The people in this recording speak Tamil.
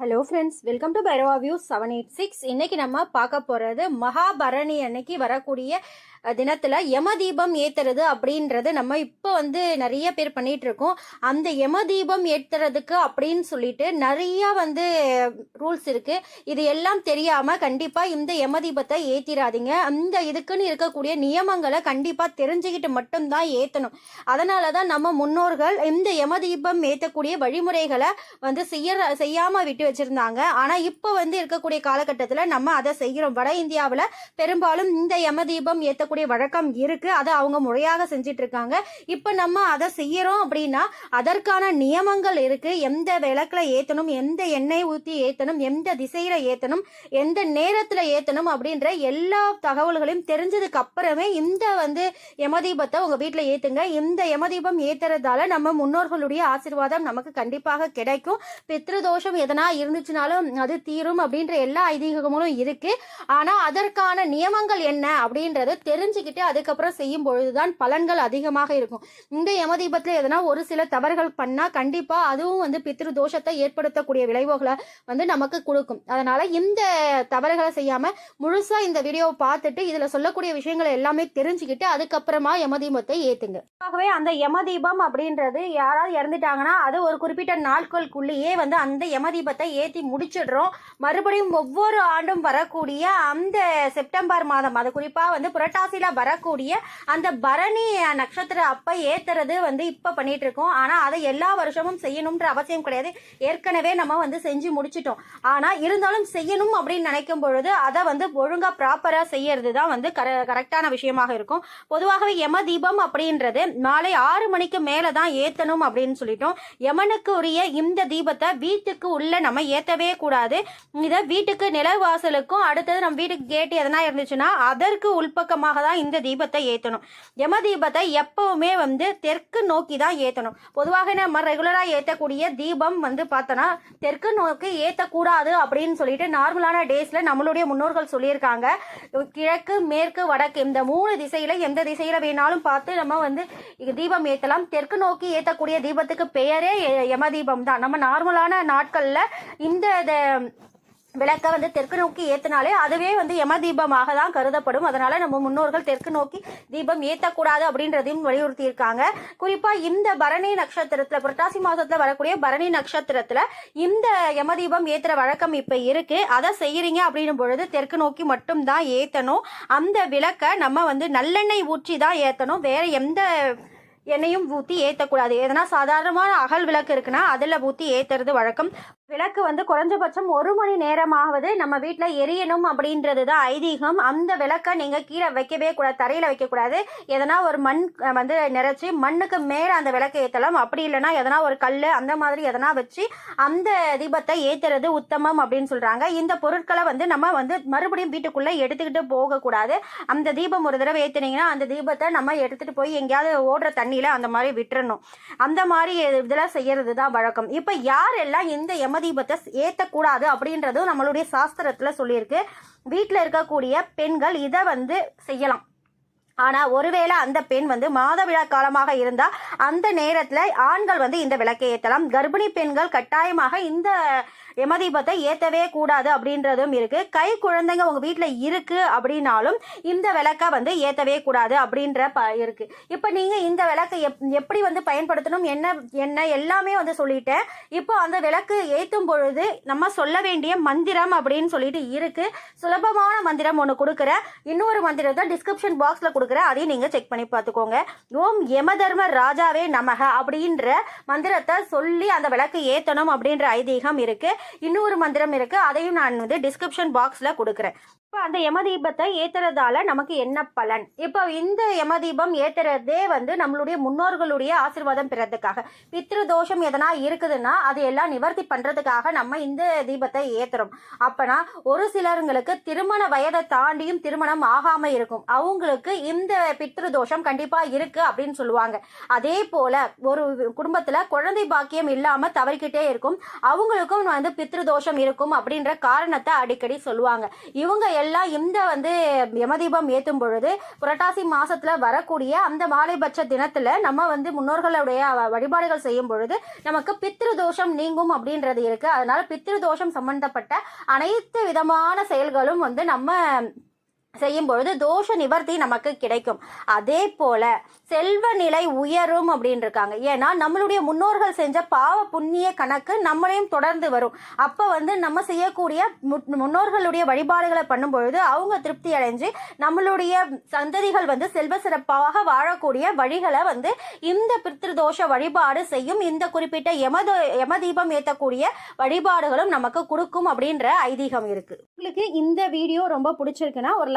Hello friends welcome to Bhairava view seven eight six இன்னைக்கு நம்ம பார்க்க போகிறது மகாபரணி அன்னைக்கு வரக்கூடிய தினத்தில் யம தீபம் ஏத்துறது அப்படின்றது நம்ம இப்போ வந்து நிறைய பேர் பண்ணிட்டு இருக்கோம். அந்த யம தீபம் ஏற்றுறதுக்கு அப்படின்னு சொல்லிட்டு நிறையா வந்து ரூல்ஸ் இருக்கு. இது எல்லாம் தெரியாமல் கண்டிப்பாக இந்த யம தீபத்தை ஏற்றிடாதீங்க அந்த இதுக்குன்னு இருக்கக்கூடிய நியமங்களை கண்டிப்பாக தெரிஞ்சுக்கிட்டு மட்டும்தான் ஏற்றணும் அதனால தான் நம்ம முன்னோர்கள் இந்த யம தீபம் ஏற்றக்கூடிய வழிமுறைகளை வந்து செய்ய செய்யாமல் விட்டு வச்சிருந்தாங்க. ஆனா இப்போ வந்து இருக்கக்கூடிய காலகட்டத்தில் நம்ம அதை செய்கிறோம். வட இந்தியாவில் பெரும்பாலும் இந்த யம தீபம் ஏற்றக்கூடிய வழக்கம் இருக்கு. அதை அவங்க முறையாக செஞ்சிட்டு இருக்காங்க இப்போ நம்ம அதை செய்யறோம் அப்படின்னா அதற்கான நியமங்கள் இருக்கு. எந்த விளக்குல ஏற்றணும் எந்த எண்ணெய் ஊற்றி ஏற்றணும் எந்த திசையில ஏற்றணும் எந்த நேரத்தில் ஏற்றணும் அப்படின்ற எல்லா தகவல்களையும் தெரிஞ்சதுக்கு அப்புறமே இந்த வந்து யமதீபத்தை உங்க வீட்டில் ஏத்துங்க. இந்த யமதீபம் ஏத்துறதால நம்ம முன்னோர்களுடைய ஆசீர்வாதம் நமக்கு கண்டிப்பாக கிடைக்கும். பித்ருதோஷம் எதனா இருந்துச்சுனாலும் அது தீரும் அப்படின்ற எல்லா ஐதீகங்களும் இருக்கு. ஆனா அதற்கான நியமங்கள் என்ன அப்படின்றத தெரிஞ்சுக்கிட்டு அதுக்கப்புறம் செய்யும் பொழுதுதான் பலன்கள் அதிகமாக இருக்கும். இந்த யமதீபத்துல எதனா ஒரு சில தவறுகள் பண்ணா கண்டிப்பா அதுவும் வந்து பித்ரு தோஷத்தை ஏற்படுத்தக்கூடிய விளைவுகளை வந்து நமக்கு கொடுக்கும். அதனால இந்த தவறுகளை செய்யாம முழுசா இந்த வீடியோவை பார்த்துட்டு இதுல சொல்லக்கூடிய விஷயங்களை எல்லாமே தெரிஞ்சுக்கிட்டு அதுக்கப்புறமா யமதீபத்தை ஏத்துங்க. ஆகவே அந்த யமதீபம் அப்படின்றது யாராவது இறந்துட்டாங்கன்னா அது ஒரு குறிப்பிட்ட நாட்களுக்குள்ளேயே வந்து அந்த யமதீபத்தை ஏற்றி முடிச்சிடுறோம். மறுபடியும் ஒவ்வொரு ஆண்டும் வரக்கூடிய அந்த செப்டம்பர் மாதம் அது குறிப்பாக வந்து புரட்டாசியில் வரக்கூடிய அந்த பரணி நட்சத்திரம் அப்போ ஏற்றுறது வந்து இப்போ பண்ணிட்டு இருக்கோம். ஆனால் அதை எல்லா வருஷமும் செய்யணுன்ற அவசியம் கிடையாது. ஏற்கனவே நம்ம வந்து செஞ்சு முடிச்சிட்டோம். ஆனால் இருந்தாலும் செய்யணும் அப்படின்னு நினைக்கும் பொழுது அதை வந்து ஒழுங்காக ப்ராப்பராக செய்யறது தான் வந்து கர கரெக்டான விஷயமாக இருக்கும். பொதுவாகவே யம தீபம் அப்படின்றது மாலை ஆறு மணிக்கு மேலே தான் ஏற்றணும் அப்படின்னு சொல்லிட்டோம். யமனுக்கு உரிய இந்த தீபத்தை வீட்டுக்கு உள்ள நம்ம ஏற்றவே கூடாது. இதை வீட்டுக்கு நிலவாசலுக்கும் அடுத்தது நம்ம வீட்டுக்கு கேட்டு எதனா இருந்துச்சுன்னா அதற்கு உள்பக்கமாக தான் இந்த தீபத்தை ஏற்றணும் யம தீபத்தை எப்பவுமே வந்து தெற்கு நோக்கி தான் ஏற்றணும் பொதுவாக நம்ம ரெகுலராக ஏற்றக்கூடிய தீபம் வந்து பார்த்தோன்னா தெற்கு நோக்கி ஏற்றக்கூடாது அப்படின்னு சொல்லிட்டு நார்மலான டேஸில் நம்மளுடைய முன்னோர்கள் சொல்லியிருக்காங்க. கிழக்கு மேற்கு வடக்கு இந்த மூணு திசையில் எந்த திசையில் வேணாலும் பார்த்து நம்ம வந்து தீபம் ஏற்றலாம் தெற்கு நோக்கி ஏற்றக்கூடிய தீபத்துக்கு பெயரே யம தீபம் தான் நம்ம நார்மலான நாட்களில் இந்த விளக்க வந்து தெற்கு நோக்கி ஏத்தினாலே அதுவே வந்து யம தீபமாக தான் கருதப்படும். அதனால நம்ம முன்னோர்கள் தெற்கு நோக்கி தீபம் ஏத்தக்கூடாது அப்படின்றதையும் வலியுறுத்தி இருக்காங்க குறிப்பா இந்த பரணி நட்சத்திரத்துல புரட்டாசி மாசத்துல வரக்கூடிய பரணி நட்சத்திரத்துல இந்த யம தீபம் ஏத்துற வழக்கம் இப்ப இருக்கு. அதை செய்யறீங்க அப்படின்னும் பொழுது தெற்கு நோக்கி மட்டும் தான் ஏத்தணும். அந்த விளக்க நம்ம வந்து நல்லெண்ணெய் ஊற்றி தான் ஏத்தணும். வேற எந்த எண்ணெயும் ஊற்றி ஏற்றக்கூடாது எதனா சாதாரணமான அகல் விளக்கு இருக்குன்னா அதில் ஊற்றி ஏற்றுறது வழக்கம். விளக்கு வந்து குறைஞ்சபட்சம் ஒரு மணி நேரமாவது நம்ம வீட்டில் எரியணும் அப்படின்றது தான் ஐதீகம். அந்த விளக்கை நீங்கள் கீழே வைக்கவே கூடாது தரையில் வைக்கக்கூடாது. எதனா ஒரு மண் வந்து நிறைச்சி மண்ணுக்கு மேலே அந்த விளக்கை ஏற்றலாம் அப்படி இல்லைன்னா எதனா ஒரு கல் அந்த மாதிரி எதனா வச்சு அந்த தீபத்தை ஏற்றுறது உத்தமம் அப்படின்னு சொல்கிறாங்க இந்த பொருட்களை வந்து நம்ம வந்து மறுபடியும் வீட்டுக்குள்ளே எடுத்துக்கிட்டு போகக்கூடாது. அந்த தீபம் ஒரு தடவை ஏற்றுனீங்கன்னா அந்த தீபத்தை நம்ம எடுத்துகிட்டு போய் எங்கேயாவது ஓடுற தண்ணியில் அந்த மாதிரி விட்டுறணும். அந்த மாதிரி இதெல்லாம் செய்கிறது தான் வழக்கம். இப்போ யாரெல்லாம் இந்த யமதீபத்தை ஏற்றக்கூடாது அப்படின்றதும் நம்மளுடைய சாஸ்திரத்தில் சொல்லியிருக்கு. வீட்டில் இருக்கக்கூடிய பெண்கள் இதை வந்து செய்யலாம். ஆனால் ஒருவேளை அந்த பெண் வந்து மாதவிழா காலமாக இருந்தால் அந்த நேரத்தில் ஆண்கள் வந்து இந்த விளக்கை ஏற்றலாம் கர்ப்பிணி பெண்கள் கட்டாயமாக இந்த யமதீபத்தை ஏற்றவே கூடாது அப்படின்றதும் இருக்கு. கை குழந்தைங்க உங்க வீட்டில் இருக்கு அப்படின்னாலும் இந்த விளக்கை வந்து ஏற்றவே கூடாது அப்படின்ற ப இருக்கு. இப்போ நீங்க இந்த விளக்கை எப் எப்படி வந்து பயன்படுத்தணும் என்ன என்ன எல்லாமே வந்து சொல்லிட்டேன். இப்போ அந்த விளக்கு ஏற்றும் பொழுது நம்ம சொல்ல வேண்டிய மந்திரம் அப்படின்னு சொல்லிட்டு இருக்கு. சுலபமான மந்திரம் ஒன்று கொடுக்குறேன். இன்னொரு மந்திரத்தை டிஸ்கிரிப்ஷன் பாக்ஸில் கொடுக்குறேன். அதையும் நீங்கள் செக் பண்ணி பார்த்துக்கோங்க. ஓம் யமதர்ம ராஜாவே நமக அப்படின்ற மந்திரத்தை சொல்லி அந்த விளக்கு ஏற்றணும் அப்படின்ற ஐதீகம் இருக்குது இன்னொரு மந்திரம் இருக்கு. அதையும் நான் வந்து டிஸ்கிரிப்ஷன் பாக்ஸில் கொடுக்குறேன். இப்போ அந்த யமதீபத்தை ஏத்துறதால நமக்கு என்ன பலன்? இப்போ இந்த யமதீபம் ஏத்துறதே வந்து நம்மளுடைய முன்னோர்களுடைய ஆசீர்வாதம் பெறதுக்காக. பித்ரு தோஷம் எதனா இருக்குதுன்னா அது எல்லாம் நிவர்த்தி பண்றதுக்காக நம்ம இந்த தீபத்தை ஏத்துறோம். அப்பனா ஒரு சிலருங்களுக்கு திருமண வயதை தாண்டியும் திருமணம் ஆகாம இருக்கும். அவங்களுக்கு இந்த பித்ரு தோஷம் கண்டிப்பா இருக்கு அப்படின்னு சொல்லுவாங்க. அதே போல ஒரு குடும்பத்துல குழந்தை பாக்கியம் இல்லாம தவறிக்கிட்டே இருக்கும். அவங்களுக்கும் வந்து வந்து பித்ருதோஷம் இருக்கும் அப்படின்ற காரணத்தை அடிக்கடி சொல்லுவாங்க. இவங்க எல்லாம் இந்த வந்து யமதீபம் ஏற்றும் பொழுது புரட்டாசி மாசத்துல வரக்கூடிய அந்த மாலைபட்ச தினத்துல நம்ம வந்து முன்னோர்களுடைய வழிபாடுகள் செய்யும் பொழுது நமக்கு பித்ருதோஷம் நீங்கும் அப்படின்றது இருக்கு. அதனால பித்ருதோஷம் சம்பந்தப்பட்ட அனைத்து விதமான செயல்களும் வந்து நம்ம செய்யும் பொழுது தோஷ நிவர்த்தி நமக்கு கிடைக்கும். அதே போல செல்வ நிலை உயரும் அப்படின்னு இருக்காங்க ஏன்னா நம்மளுடைய முன்னோர்கள் செஞ்ச பாவ புண்ணிய கணக்கு நம்மளையும் தொடர்ந்து வரும். அப்ப வந்து நம்ம செய்யக்கூடிய மு- முன்னோர்களுடைய வழிபாடுகளை பண்ணும் பொழுது அவங்க திருப்தி அடைஞ்சு நம்மளுடைய சந்ததிகள் வந்து செல்வ சிறப்பாக வாழக்கூடிய வழிகளை வந்து இந்த பித்ருதோஷ வழிபாடு செய்யும் இந்த குறிப்பிட்ட யமத யமதீபம் ஏற்றக்கூடிய வழிபாடுகளும் நமக்கு கொடுக்கும் அப்படின்ற ஐதீகம் இருக்கு. உங்களுக்கு இந்த வீடியோ ரொம்ப பிடிச்சிருக்குன்னா ஒரு